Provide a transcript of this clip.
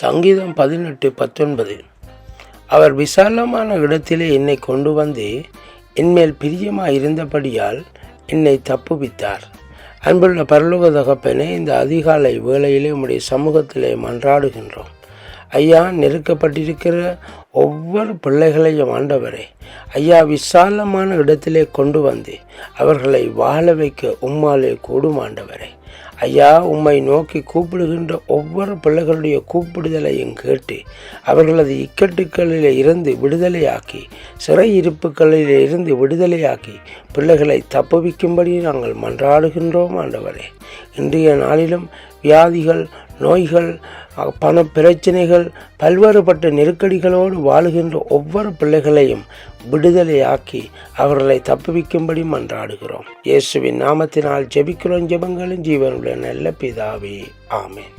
சங்கீதம் பதினெட்டு பத்தொன்பது. அவர் விசாலமான இடத்திலே என்னை கொண்டு வந்து என்மேல் பிரியமாக இருந்தபடியால் என்னை தப்புவித்தார். அன்புள்ள பரலோக தகப்பனே இந்த அதிகாலை வேளையிலே உம்முடைய சமூகத்திலே மன்றாடுகின்றோம். ஐயா நெருக்கப்பட்டிருக்கிற ஒவ்வொரு பிள்ளைகளையும் ஆண்டவரே ஐயா விசாலமான இடத்திலே கொண்டு வந்து அவர்களை வாழ வைக்க உம்மாலே கூடும் ஆண்டவரே. ஐயா உம்மை நோக்கி கூப்பிடுகின்ற ஒவ்வொரு பிள்ளைகளுடைய கூப்பிடுதலையும் கேட்டு அவர்களது இக்கட்டுக்களில் இருந்து விடுதலையாக்கி சிறை இருப்புகளில் இருந்து விடுதலையாக்கி பிள்ளைகளை தப்புவிக்கும்படி நாங்கள் மன்றாடுகின்றோம் ஆண்டவரே. இன்றைய நாளிலும் வியாதிகள் நோய்கள் பண பிரச்சனைகள் பல்வேறுபட்ட நெருக்கடிகளோடு வாழுகின்ற ஒவ்வொரு பிள்ளைகளையும் விடுதலையாக்கி அவர்களை தப்புவிக்கும்படி மன்றாடுகிறோம். இயேசுவின் நாமத்தினால் ஜெபிக்கிறோம் ஜெபங்களும் ஜீவனுடைய நல்ல பிதாவே ஆமேன்.